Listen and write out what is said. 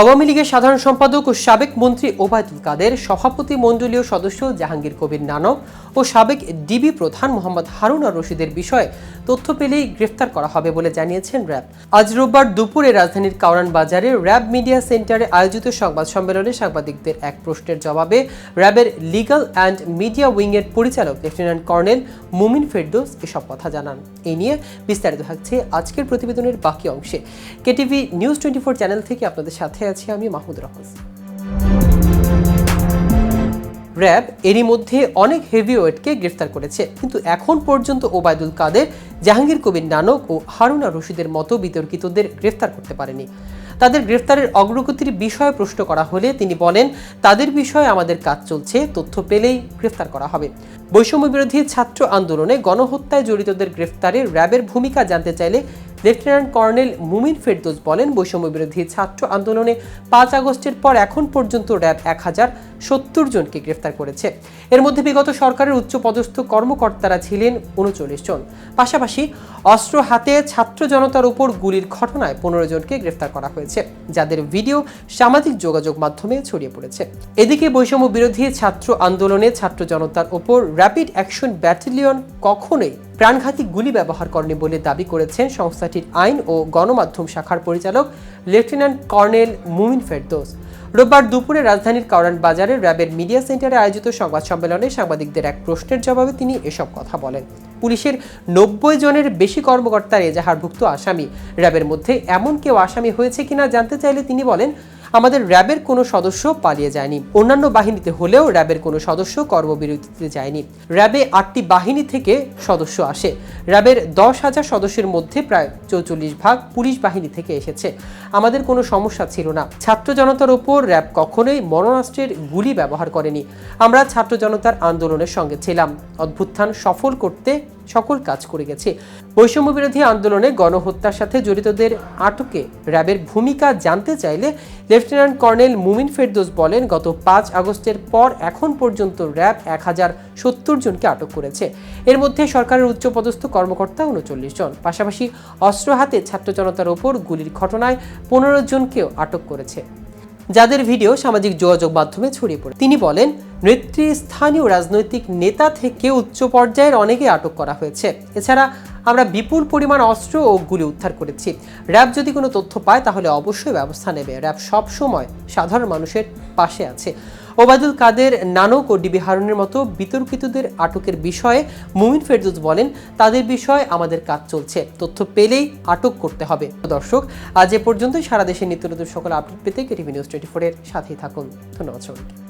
আওয়ামী লীগের সাধারণ সম্পাদক ও সাবেক মন্ত্রী ওবায়দুল কাদের, সভাপতি মণ্ডলীয় সদস্য জাহাঙ্গীর কবির নানক ও সাবেক ডিবি প্রধান মোহাম্মদ হারুন আর রশিদের বিষয়ে তথ্য পেলেই গ্রেফতার করা হবে বলে জানিয়েছেন র্যাব। আজ রোববার দুপুরে রাজধানীর কাউরান বাজারে র্যাব মিডিয়া সেন্টারে আয়োজিত সংবাদ সম্মেলনে সাংবাদিকদের এক প্রশ্নের জবাবে র্যাবের লিগাল অ্যান্ড মিডিয়া উইংয়ের পরিচালক লেফটেন্যান্ট কর্নেল মুমিন ফেরদৌস এসব কথা জানান। এ নিয়ে বিস্তারিত থাকছে আজকের প্রতিবেদনের বাকি অংশে। KTV news twenty four channel থেকে আপনাদের সাথে আছি আমি মাহমুদ রহমান। র্যাব এরই মধ্যে অনেক হেভিওয়েটকে গ্রেফতার করেছে, কিন্তু এখন পর্যন্ত ওবায়দুল কাদের, জাহাঙ্গীর কবির নানক ও হারুনা রশিদের মতো বিতর্কিতদের গ্রেফতার করতে পারেনি। তাদের গ্রেফতারের অগ্রগতির বিষয়ে প্রশ্ন করা হলে তিনি বলেন, তাদের বিষয়ে আমাদের কাজ চলছে, তথ্য পেলেই গ্রেফতার করা হবে। বৈষম্য বিরোধী ছাত্র আন্দোলনে গণহত্যায় জড়িতদের গ্রেফতারে র্যাবের ভূমিকা জানতে চাইলে লেফটেন্যান্ট কর্নেল মুমিন ফেরদৌস বলেন, বৈষম্য বিরোধী ছাত্র আন্দোলনে পাঁচ আগস্টের পর এখন পর্যন্ত র্যাব এক হাজার সত্তর জনকে গ্রেফতার করেছে। এর মধ্যে বিগত সরকারের উচ্চপদস্থ কর্মকর্তারা ছিলেন উনচল্লিশ জন। পাশাপাশি অস্ত্র হাতে ছাত্র জনতার উপর গুলির ঘটনায় পনেরো জনকে গ্রেফতার করা হয়েছে, যাদের ভিডিও, সামাজিক যোগাযোগ মাধ্যমে ছড়িয়ে পড়েছে। এদিকে বৈষম্য বিরোধী ছাত্র আন্দোলনে ছাত্র জনতার ওপর র্যাপিড অ্যাকশন ব্যাটালিয়ন কখনোই প্রাণঘাতী গুলি ব্যবহার করেনি বলে দাবি করেছেন সংস্থাটির আইন ও গণমাধ্যম শাখার পরিচালক লেফটেন্যান্ট কর্নেল মুমিন ফেরদোস। রোববার দুপুরে রাজধানীর কাউরান বাজারের র্যাবের মিডিয়া সেন্টারে আয়োজিত সংবাদ সম্মেলনে সাংবাদিকদের এক প্রশ্নের জবাবে তিনি এসব কথা বলেন। পুলিশের নব্বই জনের বেশি কর্মকর্তার এজাহারভুক্ত আসামি। র্যাবের মধ্যে এমন কেউ আসামি হয়েছে কিনা জানতে চাইলে তিনি বলেন আমাদের র্যাবের কোনো সদস্য পালিয়ে যায়নি। অন্যান্য বাহিনীতে হলেও র্যাবের কোনো সদস্য কর্মবিরতিতে যায়নি। র্যাবে আটটি বাহিনী থেকে সদস্য আসে। র্যাবের দশ হাজার সদস্যের মধ্যে প্রায় চৌচল্লিশ ভাগ পুলিশ বাহিনী থেকে এসেছে। আমাদের কোনো সমস্যা ছিল না। ছাত্র জনতার ওপর র্যাব কখনোই মরণাস্ত্রের গুলি ব্যবহার করেনি। আমরা ছাত্র জনতার আন্দোলনের সঙ্গে ছিলাম। অভ্যুত্থান সফল করতে সকল কাজ করে গেছে। বৈষম্য বিরোধী আন্দোলনে গণহত্যার সাথে জড়িতদের আটকে র্যাবের ভূমিকা জানতে চাইলে লেফটেন্যান্ট কর্নেল মুমিন ফেরদোস বলেন, গত পাঁচ আগস্টের পর এখন পর্যন্ত র্যাব এক হাজার সত্তর জনকে আটক করেছে। এর মধ্যে সরকারের উচ্চপদস্থ কর্মকর্তা উনচল্লিশ জন। পাশাপাশি অস্ত্র হাতে ছাত্র জনতার ওপর গুলির ঘটনায় পনেরো জনকেও আটক করেছে। যাদের ভিডিও সামাজিক যোগাযোগ মাধ্যমে ছড়িয়ে পড়ে। তিনি বলেন, নেত্রী, স্থানীয় রাজনৈতিক নেতা থেকে উচ্চ পর্যায়ের অনেকে আটক করা হয়েছে। এছাড়া আমরা বিপুল পরিমাণ অস্ত্র ও গুলি উদ্ধার করেছি। র্যাব যদি কোনো তথ্য পায়, তাহলে অবশ্যই ব্যবস্থা নেবে। র্যাব সবসময় সাধারণ মানুষের পাশে আছে। ওবায়দুল কাদের নানক ও ডিবি হারুনের মতো বিতর্কিতদের আটকের বিষয়ে মুমিন ফেরদৌস বলেন, তাদের বিষয়ে আমাদের কাজ চলছে। তথ্য পেলেই আটক করতে হবে। দর্শক, আজ এ পর্যন্তই। সারা দেশে নিত্য নতুন সকল আপডেট পেতে কেটিভি নিউজ টোয়েন্টি ফোরের সাথেই থাকুন। ধন্যবাদ সবাইকে।